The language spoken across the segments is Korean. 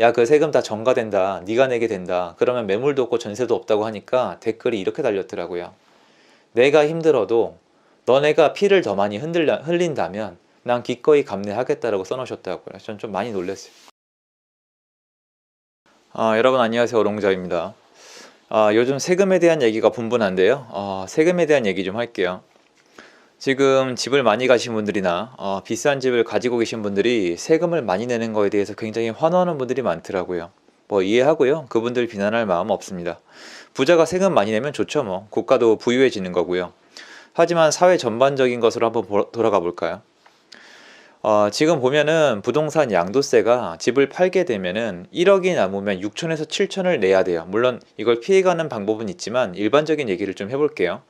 야 그 세금 다 전가된다. 네가 내게 된다. 그러면 매물도 없고 전세도 없다고 하니까 댓글이 이렇게 달렸더라고요. 내가 힘들어도 너네가 피를 더 많이 흔들려, 흘린다면 난 기꺼이 감내하겠다라고 써놓으셨다고요. 전 좀 많이 놀랐어요. 아, 여러분 안녕하세요. 오롱자입니다. 아, 요즘 세금에 대한 얘기가 분분한데요. 아, 세금에 대한 얘기 좀 할게요 지금 집을 많이 가신 분들이나 어, 비싼 집을 가지고 계신 분들이 세금을 많이 내는 거에 대해서 굉장히 환호하는 분들이 많더라고요. 뭐 이해하고요. 그분들 비난할 마음 없습니다. 부자가 세금 많이 내면 좋죠 뭐. 국가도 부유해지는 거고요. 하지만 사회 전반적인 것으로 한번 보- 돌아가 볼까요? 어, 지금 보면은 부동산 양도세가 집을 팔게 되면은 1억이 남으면 6천에서 7천을 내야 돼요. 물론 이걸 피해가는 방법은 있지만 일반적인 얘기를 좀 해볼게요.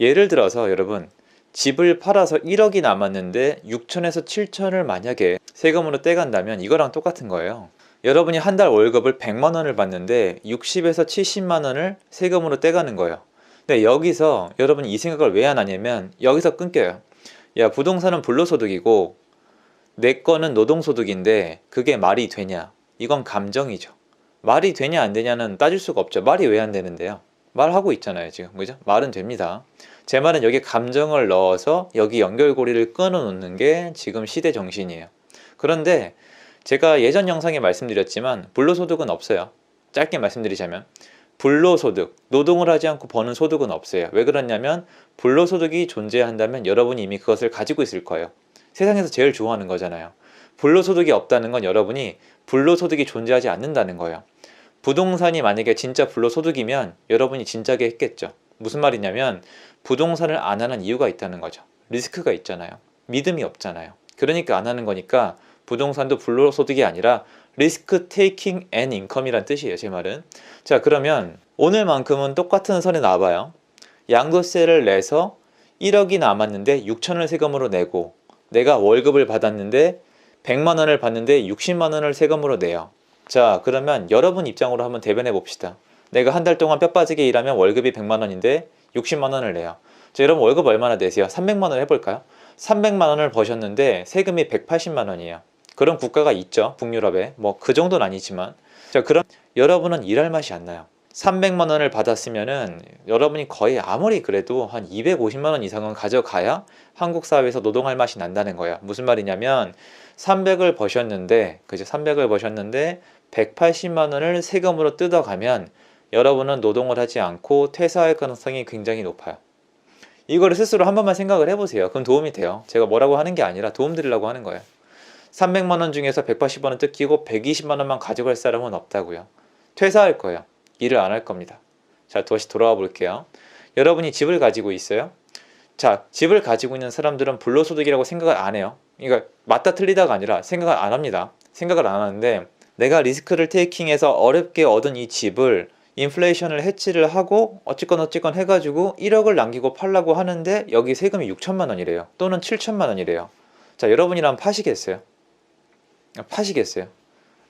예를 들어서 여러분 집을 팔아서 1억이 남았는데 6천에서 7천을 만약에 세금으로 떼간다면 이거랑 똑같은 거예요. 여러분이 한 달 월급을 100만 원을 받는데 60에서 70만 원을 세금으로 떼가는 거예요. 근데 여기서 여러분이 이 생각을 왜 안 하냐면 여기서 끊겨요. 야 부동산은 불로소득이고 내 거는 노동소득인데 그게 말이 되냐? 이건 감정이죠. 말이 되냐 안 되냐는 따질 수가 없죠. 말이 왜 안 되는데요? 말하고 있잖아요 지금 그죠? 말은 됩니다. 제 말은 여기 감정을 넣어서 여기 연결고리를 끊어 놓는 게 지금 시대 정신이에요. 그런데 제가 예전 영상에 말씀드렸지만 불로소득은 없어요. 짧게 말씀드리자면 불로소득, 노동을 하지 않고 버는 소득은 없어요. 왜 그러냐면 불로소득이 존재한다면 여러분이 이미 그것을 가지고 있을 거예요. 세상에서 제일 좋아하는 거잖아요. 불로소득이 없다는 건 여러분이 불로소득이 존재하지 않는다는 거예요. 부동산이 만약에 진짜 불로소득이면 여러분이 진작에 했겠죠. 무슨 말이냐면 부동산을 안 하는 이유가 있다는 거죠. 리스크가 있잖아요. 믿음이 없잖아요. 그러니까 안 하는 거니까 부동산도 불로소득이 아니라 리스크 테이킹 앤 인컴이란 뜻이에요. 제 말은. 자, 그러면 오늘만큼은 똑같은 선에 나와봐요. 양도세를 내서 1억이 남았는데 6천을 세금으로 내고 내가 월급을 받았는데 100만 원을 받는데 60만 원을 세금으로 내요. 자, 그러면 여러분 입장으로 한번 대변해 봅시다. 내가 한 달 동안 뼈 빠지게 일하면 월급이 100만 원인데 60만 원을 내요. 자, 여러분 월급 얼마나 내세요? 300만 원 해볼까요? 300만 원을 버셨는데 세금이 180만 원이에요. 그런 국가가 있죠. 북유럽에. 뭐 그 정도는 아니지만. 자, 그럼 여러분은 일할 맛이 안 나요. 300만 원을 받았으면은 여러분이 거의 아무리 그래도 한 250만 원 이상은 가져가야 한국 사회에서 노동할 맛이 난다는 거야. 무슨 말이냐면 300을 버셨는데 그죠? 300을 버셨는데 180만 원을 세금으로 뜯어가면 여러분은 노동을 하지 않고 퇴사할 가능성이 굉장히 높아요. 이거를 스스로 한 번만 생각을 해보세요. 그럼 도움이 돼요. 제가 뭐라고 하는 게 아니라 도움 드리려고 하는 거예요. 300만 원 중에서 180만 원 뜯기고 120만 원만 가져갈 사람은 없다고요. 퇴사할 거예요. 일을 안 할 겁니다. 자, 다시 돌아와 볼게요. 여러분이 집을 가지고 있어요. 자, 집을 가지고 있는 사람들은 불로소득이라고 생각을 안 해요. 그러니까 맞다 틀리다가 아니라 생각을 안 합니다. 생각을 안 하는데 내가 리스크를 테이킹해서 어렵게 얻은 이 집을 인플레이션을 해치를 하고 어찌건 어찌건 해가지고 1억을 남기고 팔라고 하는데 여기 세금이 6천만 원이래요. 또는 7천만 원이래요. 자, 여러분이라면 파시겠어요? 파시겠어요?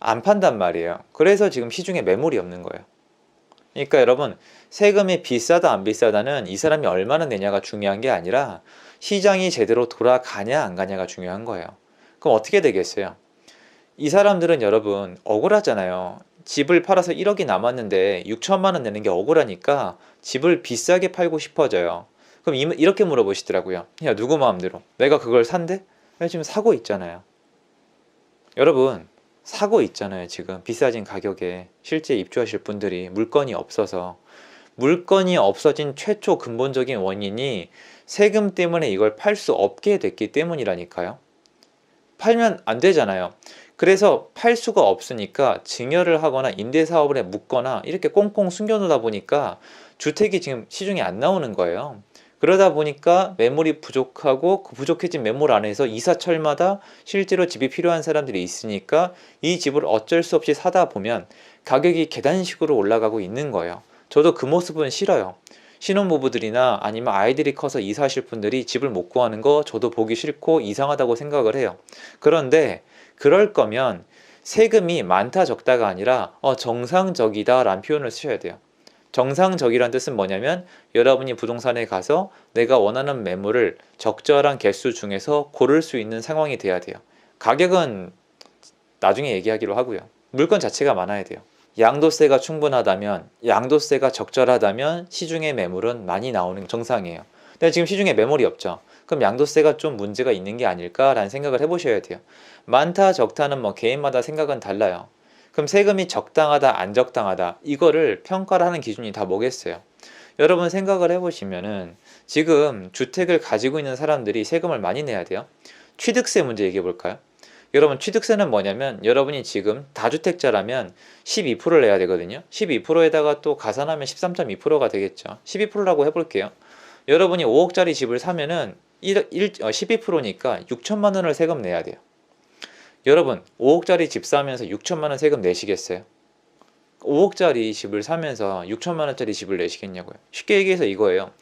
안 판단 말이에요. 그래서 지금 시중에 매물이 없는 거예요. 그러니까 여러분 세금이 비싸다 안 비싸다는 이 사람이 얼마나 내냐가 중요한 게 아니라 시장이 제대로 돌아가냐 안 가냐가 중요한 거예요. 그럼 어떻게 되겠어요? 이 사람들은 여러분 억울하잖아요. 집을 팔아서 1억이 남았는데 6천만 원 내는 게 억울하니까 집을 비싸게 팔고 싶어져요. 그럼 이- 이렇게 물어보시더라고요. 야 누구 마음대로 내가 그걸 산대? 야, 지금 사고 있잖아요. 여러분 사고 있잖아요. 지금 비싸진 가격에 실제 입주하실 분들이 물건이 없어서 물건이 없어진 최초 근본적인 원인이 세금 때문에 이걸 팔 수 없게 됐기 때문이라니까요. 팔면 안 되잖아요. 그래서 팔 수가 없으니까 증여를 하거나 임대 사업을 해 묻거나 이렇게 꽁꽁 숨겨놓다 보니까 주택이 지금 시중에 안 나오는 거예요. 그러다 보니까 매물이 부족하고 그 부족해진 매물 안에서 이사철마다 실제로 집이 필요한 사람들이 있으니까 이 집을 어쩔 수 없이 사다 보면 가격이 계단식으로 올라가고 있는 거예요. 저도 그 모습은 싫어요. 신혼부부들이나 아니면 아이들이 커서 이사하실 분들이 집을 못 구하는 거 저도 보기 싫고 이상하다고 생각을 해요. 그런데 그럴 거면 세금이 많다 적다가 아니라 어, 정상적이다 라는 표현을 쓰셔야 돼요. 정상적이란 뜻은 뭐냐면 여러분이 부동산에 가서 내가 원하는 매물을 적절한 개수 중에서 고를 수 있는 상황이 돼야 돼요. 가격은 나중에 얘기하기로 하고요. 물건 자체가 많아야 돼요. 양도세가 충분하다면, 양도세가 적절하다면 시중에 매물은 많이 나오는 게 정상이에요. 근데 지금 시중에 매물이 없죠. 그럼 양도세가 좀 문제가 있는 게 아닐까라는 생각을 해보셔야 돼요. 많다, 적다는 뭐 개인마다 생각은 달라요. 그럼 세금이 적당하다, 안 적당하다 이거를 평가를 하는 기준이 다 뭐겠어요? 여러분 생각을 해보시면은 지금 주택을 가지고 있는 사람들이 세금을 많이 내야 돼요. 취득세 문제 얘기해 볼까요? 여러분 취득세는 뭐냐면 여러분이 지금 다주택자라면 12%를 내야 되거든요. 12%에다가 또 가산하면 13.2%가 되겠죠. 12%라고 해볼게요. 여러분이 5억짜리 집을 사면은 1, 1, 12%니까 6천만 원을 세금 내야 돼요. 여러분 5억짜리 집 사면서 6천만 원 세금 내시겠어요? 5억짜리 집을 사면서 6천만 원짜리 집을 내시겠냐고요. 쉽게 얘기해서 이거예요.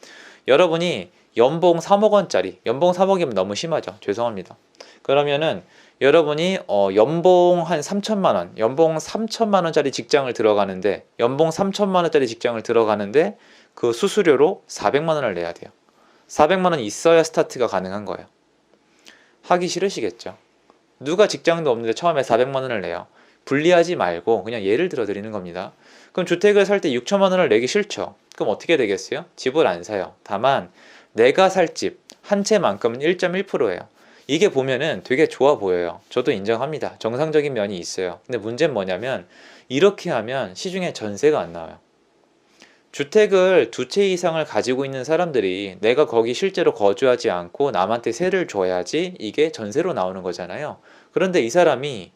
여러분이 연봉 3억 원짜리, 연봉 3억이면 너무 심하죠. 죄송합니다. 그러면은 여러분이 어 연봉 한 3천만 원, 연봉 3천만 원짜리 직장을 들어가는데 연봉 3천만 원짜리 직장을 들어가는데 그 수수료로 400만 원을 내야 돼요. 400만 원 있어야 스타트가 가능한 거예요. 하기 싫으시겠죠. 누가 직장도 없는데 처음에 400만 원을 내요. 분리하지 말고 그냥 예를 들어 드리는 겁니다. 그럼 주택을 살 때 6천만 원을 내기 싫죠. 그럼 어떻게 되겠어요? 집을 안 사요. 다만 내가 살 집 한 채만큼은 1.1%예요. 이게 보면은 되게 좋아 보여요. 저도 인정합니다. 정상적인 면이 있어요. 근데 문제는 뭐냐면 이렇게 하면 시중에 전세가 안 나와요. 주택을 두 채 이상을 가지고 있는 사람들이 내가 거기 실제로 거주하지 않고 남한테 세를 줘야지 이게 전세로 나오는 거잖아요. 그런데 이 사람이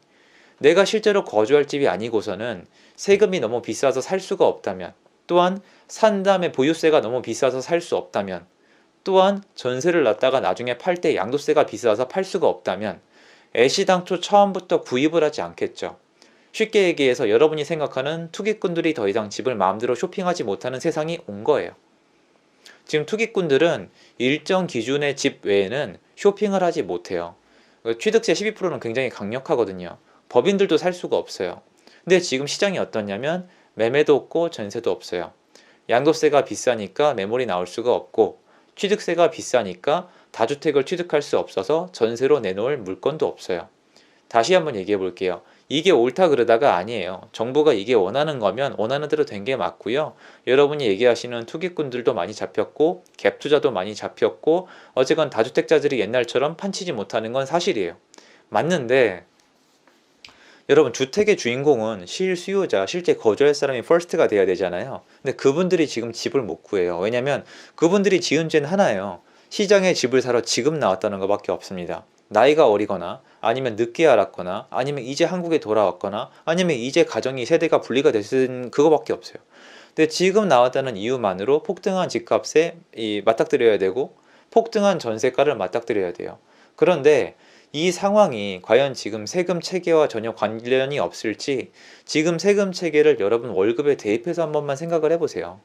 내가 실제로 거주할 집이 아니고서는 세금이 너무 비싸서 살 수가 없다면 또한 산 다음에 보유세가 너무 비싸서 살 수 없다면 또한 전세를 놨다가 나중에 팔 때 양도세가 비싸서 팔 수가 없다면 애시당초 처음부터 구입을 하지 않겠죠. 쉽게 얘기해서 여러분이 생각하는 투기꾼들이 더 이상 집을 마음대로 쇼핑하지 못하는 세상이 온 거예요. 지금 투기꾼들은 일정 기준의 집 외에는 쇼핑을 하지 못해요. 취득세 12%는 굉장히 강력하거든요. 법인들도 살 수가 없어요. 근데 지금 시장이 어떻냐면 매매도 없고 전세도 없어요. 양도세가 비싸니까 매물이 나올 수가 없고 취득세가 비싸니까 다주택을 취득할 수 없어서 전세로 내놓을 물건도 없어요. 다시 한번 얘기해 볼게요. 이게 옳다 그러다가 아니에요. 정부가 이게 원하는 거면 원하는 대로 된 게 맞고요. 여러분이 얘기하시는 투기꾼들도 많이 잡혔고 갭 투자도 많이 잡혔고 어쨌건 다주택자들이 옛날처럼 판치지 못하는 건 사실이에요. 맞는데 여러분 주택의 주인공은 실 수요자, 실제 거주할 사람이 퍼스트가 돼야 되잖아요. 근데 그분들이 지금 집을 못 구해요. 왜냐면 그분들이 지은 죄는 하나예요. 시장에 집을 사러 지금 나왔다는 것밖에 없습니다. 나이가 어리거나 아니면 늦게 알았거나 아니면 이제 한국에 돌아왔거나 아니면 이제 가정이 세대가 분리가 됐은 그거밖에 없어요. 근데 지금 나왔다는 이유만으로 폭등한 집값에 이 맞닥뜨려야 되고 폭등한 전세가를 맞닥뜨려야 돼요. 그런데 이 상황이 과연 지금 세금 체계와 전혀 관련이 없을지 지금 세금 체계를 여러분 월급에 대입해서 한 번만 생각을 해보세요.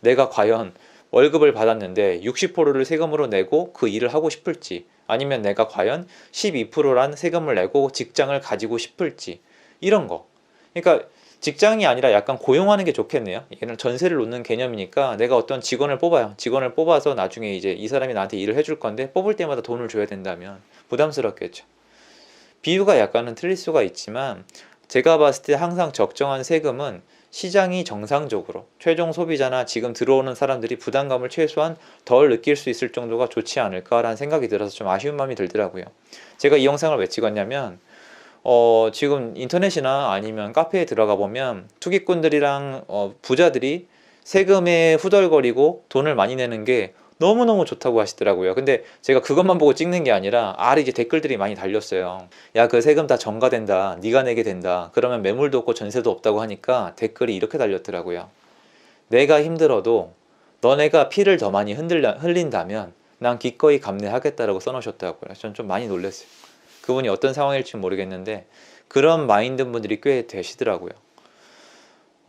내가 과연 월급을 받았는데 60%를 세금으로 내고 그 일을 하고 싶을지 아니면 내가 과연 12%란 세금을 내고 직장을 가지고 싶을지 이런 거. 그러니까 직장이 아니라 약간 고용하는 게 좋겠네요. 얘는 전세를 놓는 개념이니까 내가 어떤 직원을 뽑아요. 직원을 뽑아서 나중에 이제 이 사람이 나한테 일을 해줄 건데 뽑을 때마다 돈을 줘야 된다면 부담스럽겠죠. 비유가 약간은 틀릴 수가 있지만 제가 봤을 때 항상 적정한 세금은 시장이 정상적으로 최종 소비자나 지금 들어오는 사람들이 부담감을 최소한 덜 느낄 수 있을 정도가 좋지 않을까라는 생각이 들어서 좀 아쉬운 마음이 들더라고요. 제가 이 영상을 왜 찍었냐면 어, 지금 인터넷이나 아니면 카페에 들어가 보면 투기꾼들이랑 어, 부자들이 세금에 후덜거리고 돈을 많이 내는 게 너무너무 좋다고 하시더라고요. 근데 제가 그것만 보고 찍는 게 아니라 아래 이제 댓글들이 많이 달렸어요. 야, 그 세금 다 전가된다. 네가 내게 된다. 그러면 매물도 없고 전세도 없다고 하니까 댓글이 이렇게 달렸더라고요. 내가 힘들어도 너네가 피를 더 많이 흔들려, 흘린다면 난 기꺼이 감내하겠다라고 써놓으셨다고요. 전좀 많이 놀랐어요. 그분이 어떤 상황일지 모르겠는데 그런 마인드 분들이 꽤 되시더라고요.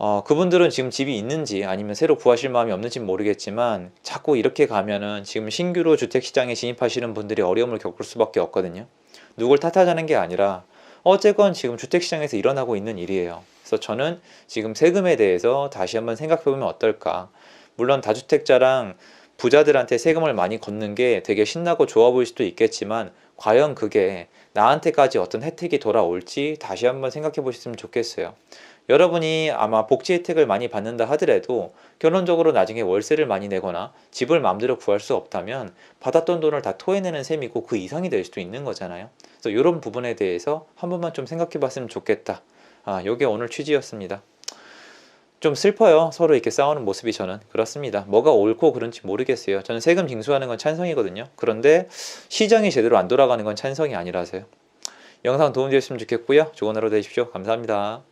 어, 그분들은 지금 집이 있는지 아니면 새로 구하실 마음이 없는지 모르겠지만 자꾸 이렇게 가면은 지금 신규로 주택시장에 진입하시는 분들이 어려움을 겪을 수밖에 없거든요. 누굴 탓하자는 게 아니라 어쨌건 지금 주택시장에서 일어나고 있는 일이에요. 그래서 저는 지금 세금에 대해서 다시 한번 생각해 보면 어떨까. 물론 다주택자랑 부자들한테 세금을 많이 걷는 게 되게 신나고 좋아 보일 수도 있겠지만 과연 그게 나한테까지 어떤 혜택이 돌아올지 다시 한번 생각해 보셨으면 좋겠어요. 여러분이 아마 복지 혜택을 많이 받는다 하더라도 결론적으로 나중에 월세를 많이 내거나 집을 마음대로 구할 수 없다면 받았던 돈을 다 토해내는 셈이고 그 이상이 될 수도 있는 거잖아요. 그래서 이런 부분에 대해서 한 번만 좀 생각해 봤으면 좋겠다. 아, 요게 오늘 취지였습니다. 좀 슬퍼요. 서로 이렇게 싸우는 모습이 저는 그렇습니다. 뭐가 옳고 그른지 모르겠어요. 저는 세금 징수하는 건 찬성이거든요. 그런데 시장이 제대로 안 돌아가는 건 찬성이 아니라서요. 영상 도움되셨으면 좋겠고요. 좋은 하루 되십시오. 감사합니다.